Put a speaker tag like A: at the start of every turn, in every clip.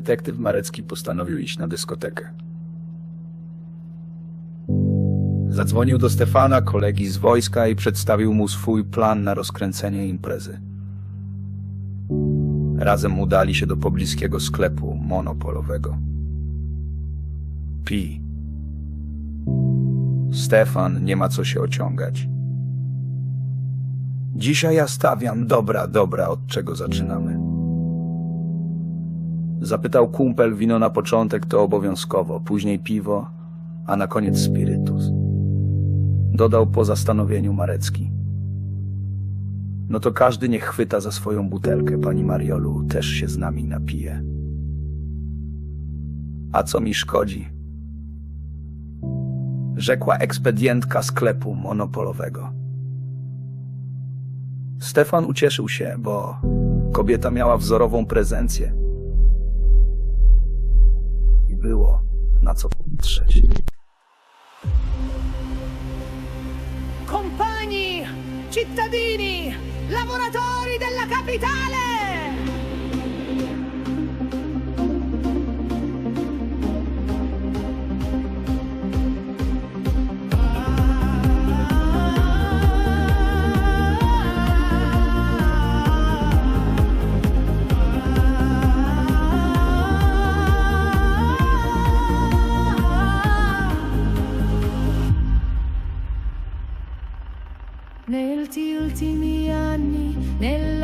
A: detektyw Marecki postanowił iść na dyskotekę. Zadzwonił do Stefana, kolegi z wojska, i przedstawił mu swój plan na rozkręcenie imprezy. Razem udali się do pobliskiego sklepu monopolowego. Pi. Stefan, nie ma co się ociągać. Dzisiaj ja stawiam, dobra, dobra, od czego zaczynamy? Zapytał kumpel, wino na początek to obowiązkowo, później piwo, a na koniec spirytus. Dodał po zastanowieniu Marecki. No to każdy niech chwyta za swoją butelkę, pani Mariolu, też się z nami napije. A co mi szkodzi? Rzekła ekspedientka sklepu monopolowego. Stefan ucieszył się, bo kobieta miała wzorową prezencję. Było na co patrzeć.
B: Compagni, cittadini, lavoratori della capitale!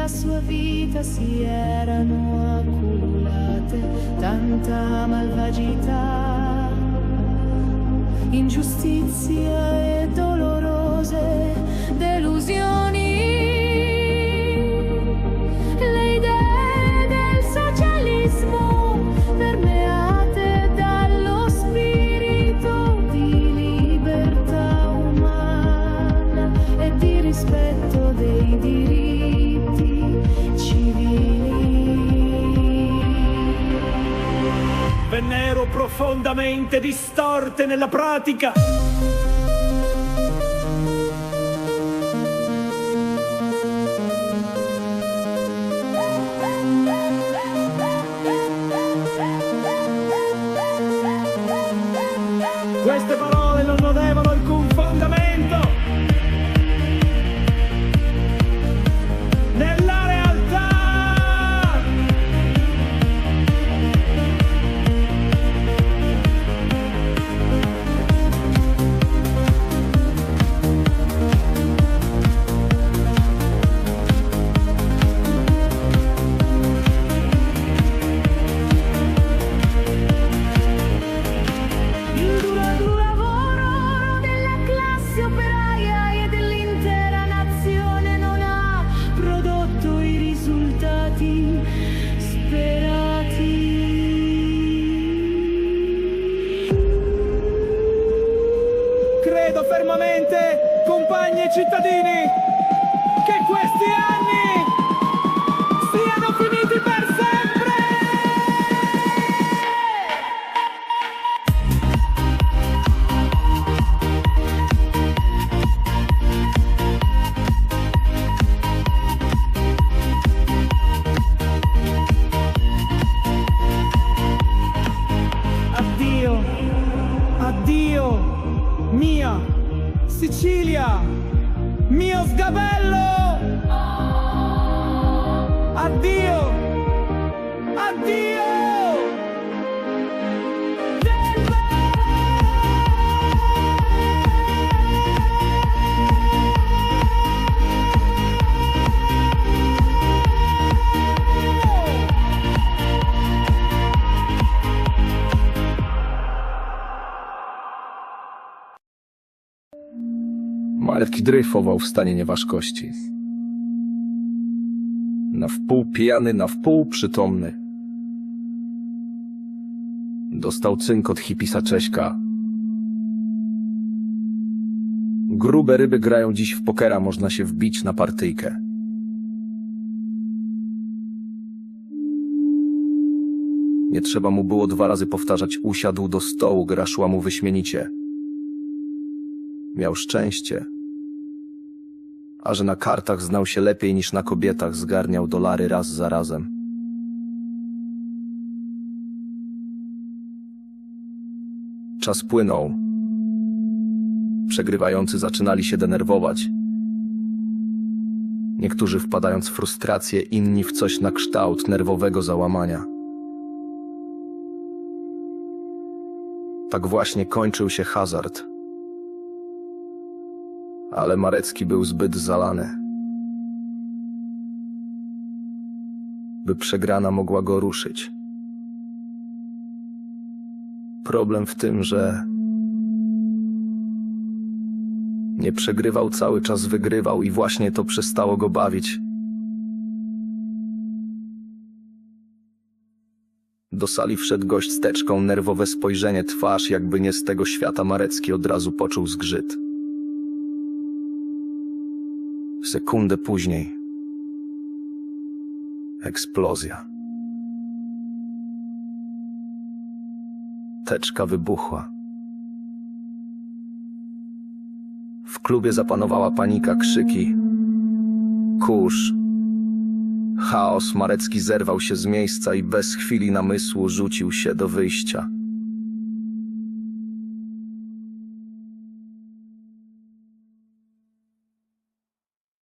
C: Nella sua vita si erano accumulate tanta malvagità, ingiustizia e dolorose delusioni. Le idee del
D: Vennero profondamente distorte nella pratica. Mia Sicilia, mio sgabello! Addio,
A: Marek dryfował w stanie nieważkości. Na wpół pijany, na wpół przytomny. Dostał cynk od hipisa Cześka. Grube ryby grają dziś w pokera, można się wbić na partyjkę. Nie trzeba mu było dwa razy powtarzać, usiadł do stołu, gra szła mu wyśmienicie. Miał szczęście a że na kartach znał się lepiej niż na kobietach, zgarniał dolary raz za razem. Czas płynął. Przegrywający zaczynali się denerwować. Niektórzy wpadając w frustrację, inni w coś na kształt nerwowego załamania. Tak właśnie kończył się hazard. Ale Marecki był zbyt zalany. By przegrana mogła go ruszyć. Problem w tym, że nie przegrywał cały czas, wygrywał i właśnie to przestało go bawić. Do sali wszedł gość z teczką, nerwowe spojrzenie, twarz jakby nie z tego świata. Marecki od razu poczuł zgrzyt. Sekundę później eksplozja. Teczka wybuchła. W klubie zapanowała panika, krzyki, kurz, chaos. Marecki zerwał się z miejsca i bez chwili namysłu rzucił się do wyjścia.